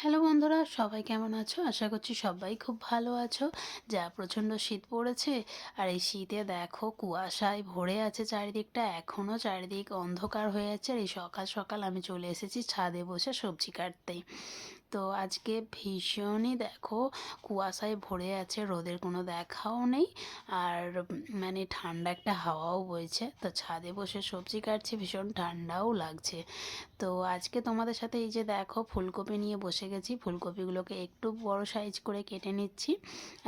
Hello বন্ধুরা, সবাই কেমন আছো? আশা করছি সবাই খুব ভালো আছো। যা প্রচণ্ড শীত পড়েছে, আর এই শীতে দেখো কুয়াশায় ভরে আছে চারিদিকটা এখনও চারিদিক অন্ধকার হয়ে আছে, আর এই সকাল সকাল আমি চলে এসেছি ছাদে বসে সবজি কাটতে। তো আজকে ভীষণই দেখো কুয়াশায় ভরে আছে, রোদের কোনো দেখাও নেই। আর মানে ঠান্ডা একটা হাওয়াও বইছে, তো ছাদে বসে সবজি কাটছি, ভীষণ ঠান্ডাও লাগছে। তো আজকে তোমাদের সাথে এই যে দেখো ফুলকপি নিয়ে বসে গেছি, ফুলকপিগুলোকে একটু বড় সাইজ করে কেটে নিচ্ছি।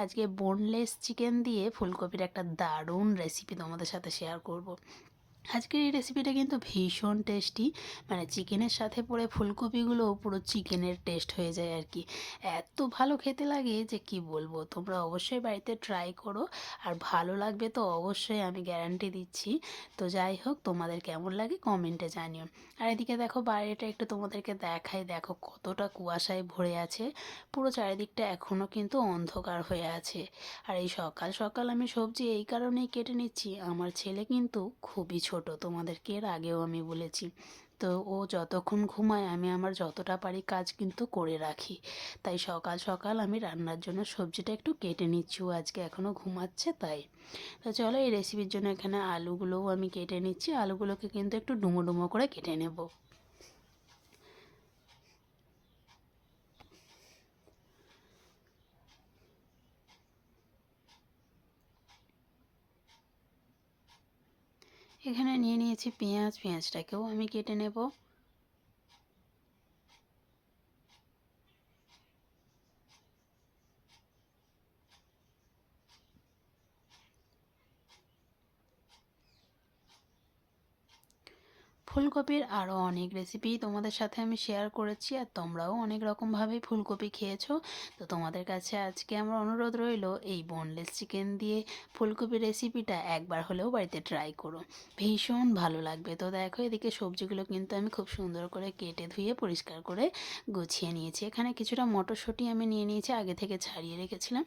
আজকে বোনলেস চিকেন দিয়ে ফুলকপির একটা দারুণ রেসিপি তোমাদের সাথে শেয়ার করব। আজকের এই রেসিপিটা কিন্তু ভীষণ টেস্টি মানে চিকেনের সাথে পড়ে ফুলকপিগুলো পুরো চিকেনের টেস্ট হয়ে যায় আর কি। এত ভালো খেতে লাগে যে কি বলব, তোমরা অবশ্যই বাড়িতে ট্রাই করো। আর ভালো লাগবে তো অবশ্যই, আমি গ্যারান্টি দিচ্ছি। তো যাই হোক, তোমাদের কেমন লাগে কমেন্টে জানিও। আর এদিকে দেখো, বাইরেটা একটু তোমাদেরকে দেখাই। দেখো কতটা কুয়াশায় ভরে আছে। পুরো চারিদিকটা এখনও কিন্তু অন্ধকার হয়ে আছে। আর এই সকাল সকাল আমি সবজি এই কারণেই কেটে নিচ্ছি। আমার ছেলে কিন্তু খুবই ছোট, তোমাদেরকে এর আগেও আমি বলেছি। তো ও যতক্ষণ ঘুমায়, আমি আমার যতটা পারি কাজ কিন্তু করে রাখি। তাই সকাল সকাল আমি রান্নার জন্য সবজিটা একটু কেটে নিচ্ছি। ও আজকে এখনও ঘুমাচ্ছে তাই। তো চলো এই রেসিপির জন্য এখানে আলুগুলোও আমি কেটে নিচ্ছি। আলুগুলোকে কিন্তু একটু ডুমো ডুমো করে কেটে নেব। এখানে নিয়ে নিয়েছি পেঁয়াজ পেঁয়াজটাকেও আমি কেটে নেব। ফুলকপির আরও অনেক রেসিপি তোমাদের সাথে আমি শেয়ার করেছি আর তোমরাও অনেক রকমভাবেই ফুলকপি খেয়েছো। তো তোমাদের কাছে আজকে আমার অনুরোধ রইল এই বোনলেস চিকেন দিয়ে ফুলকপি রেসিপিটা একবার হলেও বাড়িতে ট্রাই করো। ভীষণ ভালো লাগবে। তো দেখো, এদিকে সবজিগুলো কিন্তু আমি খুব সুন্দর করে কেটে ধুয়ে পরিষ্কার করে গুছিয়ে নিয়েছি। এখানে কিছুটা মটরশুঁটি আমি নিয়ে নিয়েছি, আগে থেকে ছাড়িয়ে রেখেছিলাম।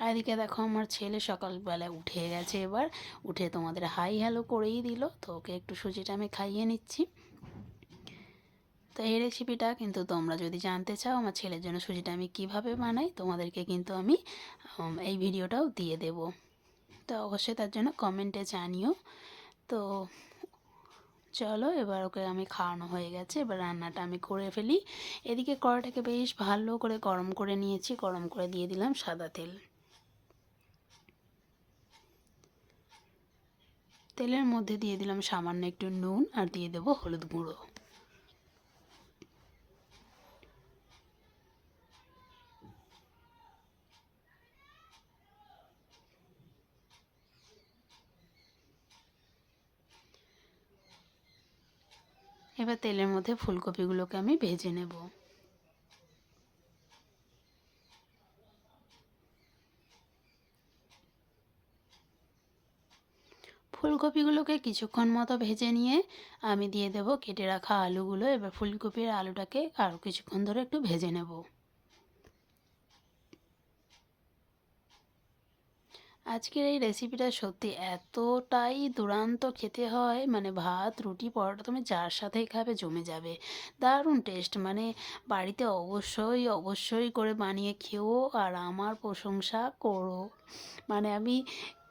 আর এদিকে দেখো, আমার ছেলে সকালবেলা উঠে গেছে এবার। উঠে তোমাদের হাই হ্যালো করেই দিল। তো ওকে একটু সুজিটা আমি খাইয়ে নিচ্ছি। দিচ্ছি। তো এই রেসিপিটা কিন্তু তোমরা যদি জানতে চাও, আমার ছেলের জন্য সুজিটা আমি কীভাবে বানাই, তোমাদেরকে কিন্তু আমি এই ভিডিওটাও দিয়ে দেব। তো অবশ্যই তার জন্য কমেন্টে জানিও। তো চলো, এবার ওকে আমি খাওয়ানো হয়ে গেছে। এবার রান্নাটা আমি করে ফেলি। এদিকে কড়াটাকে বেশ ভালো করে গরম করে নিয়েছি। গরম করে দিয়ে দিলাম সাদা তেল। তেলের মধ্যে দিয়ে দিলাম সামান্য একটু নুন আর দিয়ে দেব হলুদ গুঁড়ো। এবার তেলের মধ্যে ফুলকপিগুলোকে আমি ভেজে নেব। ফুলকপিগুলোকে কিছুক্ষণ মতো ভেজে নিয়ে আমি দিয়ে দেব কেটে রাখা আলুগুলো। এবার ফুলকপির আলুটাকে আরও কিছুক্ষণ ধরে একটু ভেজে নেব। আজকের এই রেসিপিটা সত্যি এতটাই দুরান্ত খেতে হয় মানে ভাত, রুটি, পরোটা তুমি যার সাথেই খাবে জমে যাবে। দারুণ টেস্ট মানে বাড়িতে অবশ্যই অবশ্যই করে বানিয়ে খেও আর আমার প্রশংসা করো। মানে আমি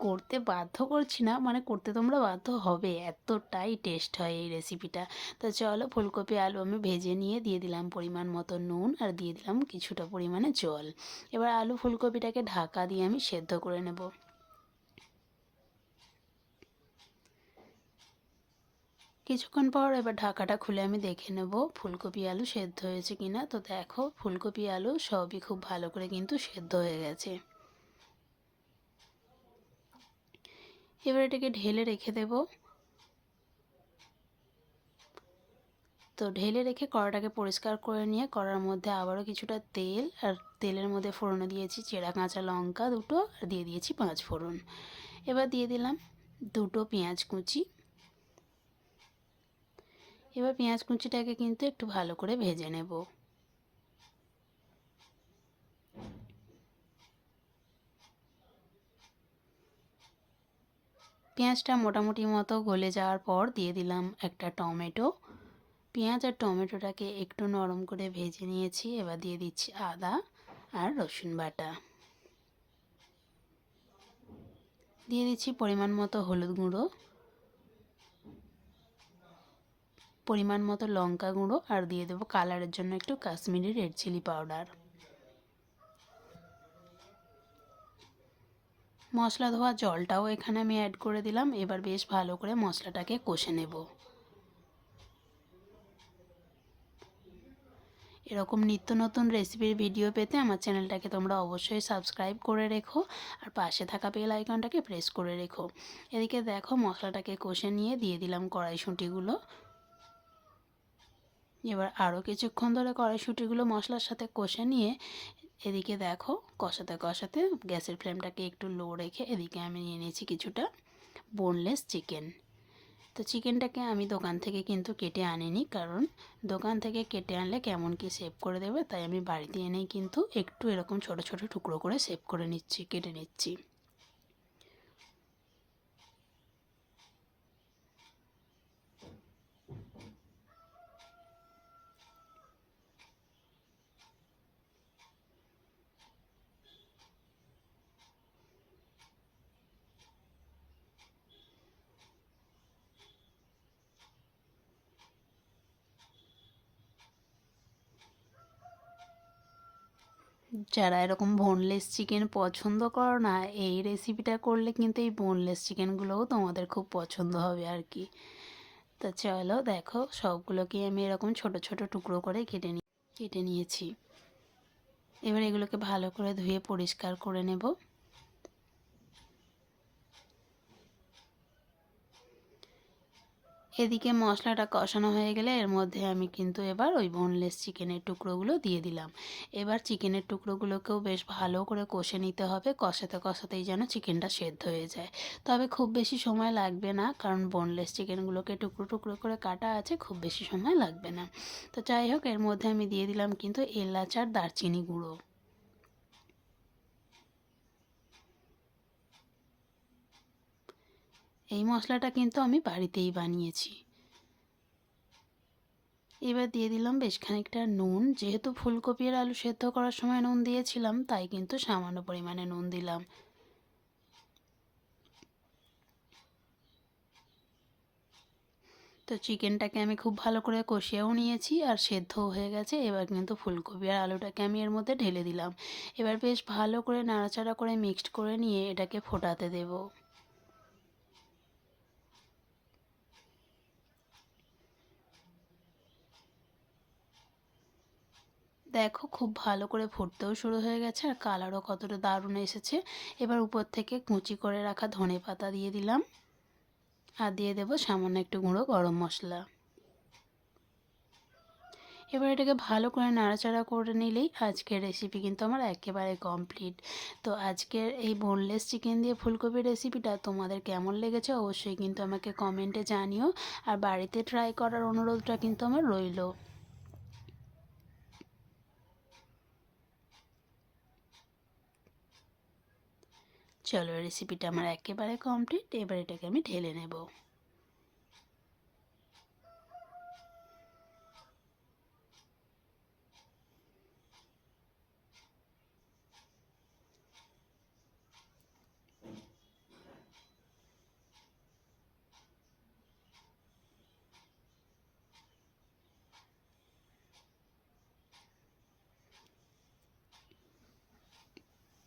করতে বাধ্য করছি না মানে করতে তোমরা বাধ্য হবে। এতটাই টেস্ট হয় এই রেসিপিটা তো চলো ফুলকপি, আলু আমি ভেজে নিয়ে দিয়ে দিলাম পরিমাণ মতো নুন আর দিয়ে দিলাম কিছুটা পরিমাণে জল। এবার আলু ফুলকপিটাকে ঢাকা দিয়ে আমি সেদ্ধ করে নেব। কিছুক্ষণ পর এবার ঢাকাটা খুলে আমি দেখে নেব ফুলকপি আলু সেদ্ধ হয়েছে কিনা। তো দেখো ফুলকপি আলু সবই খুব ভালো করে কিন্তু সেদ্ধ হয়ে গেছে। এবার এটাকে ঢেলে রেখে দেব। তো ঢেলে রেখে কড়াটাকে পরিষ্কার করে নিয়ে কড়ার মধ্যে আবারও কিছুটা তেল আর তেলের মধ্যে ফোড়নে দিয়েছি চেরা, কাঁচা লঙ্কা দুটো আর দিয়ে দিয়েছি পাঁচ ফোড়ন। এবার দিয়ে দিলাম দুটো পেঁয়াজ কুচি। এবার পেঁয়াজ কুচিটাকে কিন্তু একটু ভালো করে ভেজে নেব। পেঁয়াজটা মোটামুটি মতো গলে যাওয়ার পর দিয়ে দিলাম একটা টমেটো। পেঁয়াজ আর টমেটোটাকে একটু নরম করে ভেজে নিয়েছি, এবার দিয়ে দিচ্ছি আদা আর রসুন বাটা। দিয়ে দিচ্ছি পরিমাণ মতো হলুদ গুঁড়ো, পরিমাণ মতো লঙ্কা গুঁড়ো, আর দিয়ে দেবো কালারের জন্য একটু কাশ্মীরি রেড চিলি পাউডার। মশলা ধোয়া জলটাও এখানে আমি অ্যাড করে দিলাম। এবার বেশ ভালো করে মশলাটাকে কষে নেব। এরকম নিত্য নতুন রেসিপির ভিডিও পেতে আমার চ্যানেলটাকে তোমরা অবশ্যই সাবস্ক্রাইব করে রেখো আর পাশে থাকা বেল আইকনটাকে প্রেস করে রেখো। এদিকে দেখো মশলাটাকে কষে নিয়ে দিয়ে দিলাম কড়াইশুঁটিগুলো। এবার আরও কিছুক্ষণ ধরে কড়াইশুঁটিগুলো মশলার সাথে কষে নিয়ে এদিকে দেখো কষাতে কষাতে গ্যাসের ফ্লেমটাকে একটু লো রেখে এদিকে আমি নিয়ে নিয়েছি কিছুটা বোনলেস চিকেন তো চিকেনটাকে আমি দোকান থেকে কিন্তু কেটে আনিনি কারণ দোকান থেকে কেটে আনলে কেমন কি সেভ করে দেবে তাই আমি বাড়িতে এনেই কিন্তু একটু এরকম ছোট ছোট টুকরো করে সেভ করে নিচ্ছি, কেটে নিচ্ছি। যারা এরকম বোনলেস চিকেন পছন্দ করো না, এই রেসিপিটা করলে কিন্তু এই বোনলেস চিকেনগুলোও তোমাদের খুব পছন্দ হবে আর কি। তা চলো দেখো, সবগুলোকে আমি এরকম ছোট ছোট টুকরো করে কেটে নিয়ে কেটে নিয়েছি। এবার এগুলোকে ভালো করে ধুয়ে পরিষ্কার করে নেব। এদিকে মশলাটা কষানো হয়ে গেলে এর মধ্যে আমি কিন্তু এবার ওই বোনলেস চিকেনের টুকরোগুলো দিয়ে দিলাম। এবার চিকেনের টুকরোগুলোকেও বেশ ভালো করে কষে নিতে হবে, কষাতে কষাতেই যেন চিকেনটা সেদ্ধ হয়ে যায়। তবে খুব বেশি সময় লাগবে না, কারণ বোনলেস চিকেনগুলোকে টুকরো টুকরো করে কাটা আছে, খুব বেশি সময় লাগবে না। তো যাই হোক, এর মধ্যে আমি দিয়ে দিলাম কিন্তু এলাচ আর দারচিনি গুঁড়ো। এই মশলাটা কিন্তু আমি বাড়িতেই বানিয়েছি। এবার দিয়ে দিলাম বেশ খানিকটা নুন। যেহেতু ফুলকপি আর আলু সেদ্ধ করার সময় নুন দিয়েছিলাম, তাই কিন্তু সামান্য পরিমাণে নুন দিলাম। তো চিকেনটাকে আমি খুব ভালো করে কষিয়েও নিয়েছি আর সেদ্ধও হয়ে গেছে। এবার কিন্তু ফুলকপি আর আলুটাকে আমি এর মধ্যে ঢেলে দিলাম। এবার বেশ ভালো করে নাড়াচাড়া করে মিক্সড করে নিয়ে এটাকে ফোটাতে দেবো। দেখো, খুব ভালো করে ফুটতেও শুরু হয়ে গেছে আর কালারও কতটা দারুণ এসেছে। এবার উপর থেকে কুচি করে রাখা ধনে পাতা দিয়ে দিলাম। আর দিয়ে দেবো সামান্য একটু গুঁড়ো গরম মশলা। এবার এটাকে ভালো করে নাড়াচাড়া করে নিলেই আজকের রেসিপি কিন্তু আমার একেবারে কমপ্লিট তো আজকের এই বোনলেস চিকেন দিয়ে ফুলকপির রেসিপিটা তোমাদের কেমন লেগেছে অবশ্যই কিন্তু আমাকে কমেন্টে জানিও। আর বাড়িতে ট্রাই করার অনুরোধটা কিন্তু আমার রইল। চলো রেসিপিটা আমার একেবারে কমপ্লিট এবার এটাকে আমি ঢেলে নেব।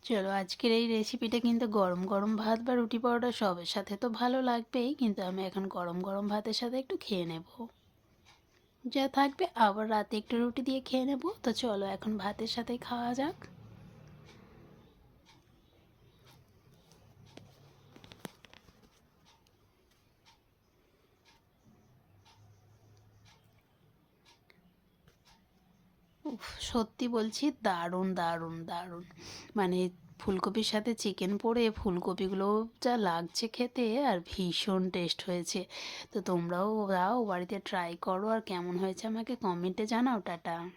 চলো আজকের এই রেসিপিটা কিন্তু গরম গরম ভাত বা রুটি পরোটা সবের সাথে তো ভালো লাগবেই, কিন্তু আমি এখন গরম গরম ভাতের সাথে একটু খেয়ে নেব। যা থাকবে, আবার রাতে একটু রুটি দিয়ে খেয়ে নেব। তো চলো এখন ভাতের সাথে খাওয়া যাক। সত্যি বলছি, দারুণ দারুণ দারুণ। মানে ফুলকপির সাথে চিকেন পড়ে, ফুলকপিগুলো যা লাগছে খেতে আর ভীষণ টেস্ট হয়েছে। তো তোমরাও যাও, বাড়িতে ট্রাই করো আর কেমন হয়েছে আমাকে কমেন্টে জানাও, টাটা।